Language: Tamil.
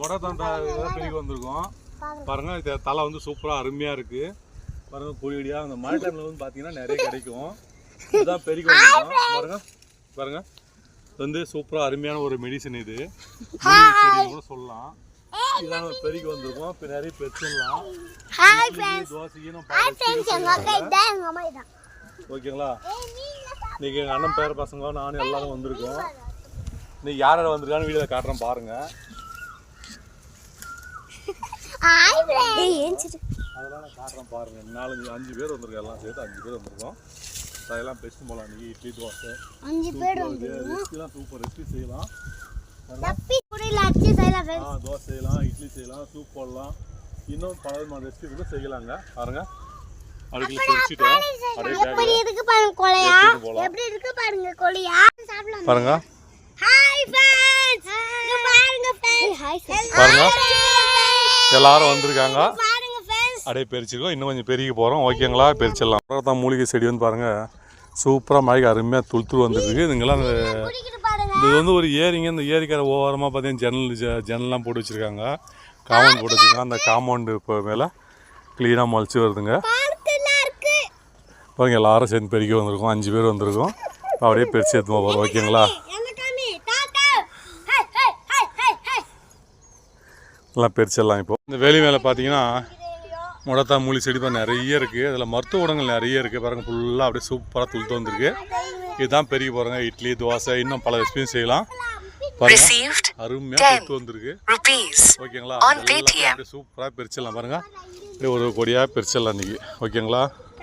மொடை தண்டா பெருகி வந்திருக்கோம். பாருங்க. இது தலை வந்து சூப்பராக அருமையாக இருக்கு. பாருங்க கொடியடியாக அந்த மழை டைமில் வந்து பார்த்தீங்கன்னா நிறைய கிடைக்கும். இதுதான் பெருகி வந்திருக்கோம் பாருங்க பாருங்க. வந்து சூப்பராக அருமையான ஒரு மெடிசன் இது. கூட சொல்லலாம். இதான் பெருகி வந்திருக்கோம். இப்போ நிறைய அம்மா இதான். ஓகேங்களா? இன்னைக்கு எங்கள் அண்ணன் பேர பசங்க நானும் எல்லாரும் வந்திருக்கோம். இன்னைக்கு யார் யார் வந்திருக்கான்னு வீடியோவில் காட்டுறேன் பாருங்க. அதெல்லாம் நான் காட்டுறேன் பாருங்க. நாலஞ்சு அஞ்சு பேர் வந்திருக்கோம் எல்லாம் சேர்த்து அஞ்சு பேர் வந்திருக்கோம். அதெல்லாம் பெஸ்ட் போகலாம் இன்னைக்கு இட்லி தோசை அஞ்சு பேர் ரெசிபிலாம் சூப்பர் ரெசிபி செய்யலாம். தப்பி குடியில அடிச்சு செய்யலாம் ஆ தோசை செய்யலாம் இட்லி செய்யலாம் சூப் போடலாம். இன்னும் பல விதமான ரெசிபி கூட செய்யலாங்க. பாருங்க. அடுக்கில் பொரிச்சிட்டு அப்படியே எப்படி இருக்கு பாருங்க கொலையா? எடுத்துட்டு போலாம். எப்படி இருக்கு பாருங்க கொலையா? சாப்பிடலாம்? பாருங்க. பாருங்க. எல்லாரும் வந்திருக்காங்க. அப்படியே பெரிச்சிருக்கோம் இன்னும் கொஞ்சம் பெருகி போகிறோம் ஓகேங்களா பெரிச்சிடலாம். தான் மூலிகை செடி வந்து பாருங்கள் சூப்பராக மழைக்கு அருமையாக துளுத்துரு வந்துருக்கு இதுங்கெல்லாம் அந்த இது வந்து ஒரு ஏரிங்க. இந்த ஏரிக்கரை ஓரமாக பார்த்தீங்கன்னா ஜன்னல் ஜ- ஜன்னல்லாம் போட்டு வச்சுருக்காங்க. காம்பவுண்ட் போட்டு வச்சுருக்காங்க அந்த காம்பவுண்டு இப்போ மேலே க்ளீனாக முளைச்சி வருதுங்க. பார்க்கல இருக்கு. பாருங்க எல்லாரும் சேர்ந்து பெருக்கி வந்திருக்கோம். அஞ்சு பேர் வந்திருக்கோம். அப்படியே பெருசு எடுத்து போகிறோம் ஓகேங்களா எல்லாம் பெருசெல்லாம் இப்போ. இந்த வேலி மேலே பார்த்தீங்கன்னா முடத்தா மூலி செடி பாருங்க நிறைய இருக்குது அதில் மருத்துவ குணங்கள் நிறைய இருக்குது பாருங்க ஃபுல்லாக அப்படியே சூப்பராக துளுத்து வந்திருக்கு இதுதான் பெருகி போகிறோங்க இட்லி தோசை இன்னும் பல ரெசிபியும் செய்யலாம். அருமையாக துளுத்து வந்திருக்கு. ஓகேங்களா? சூப்பராக பிரிச்சிடலாம் பாருங்க. அப்படியே ஒரு கொடியாக பிரிச்சிடலாம் இன்னைக்கு. ஓகேங்களா?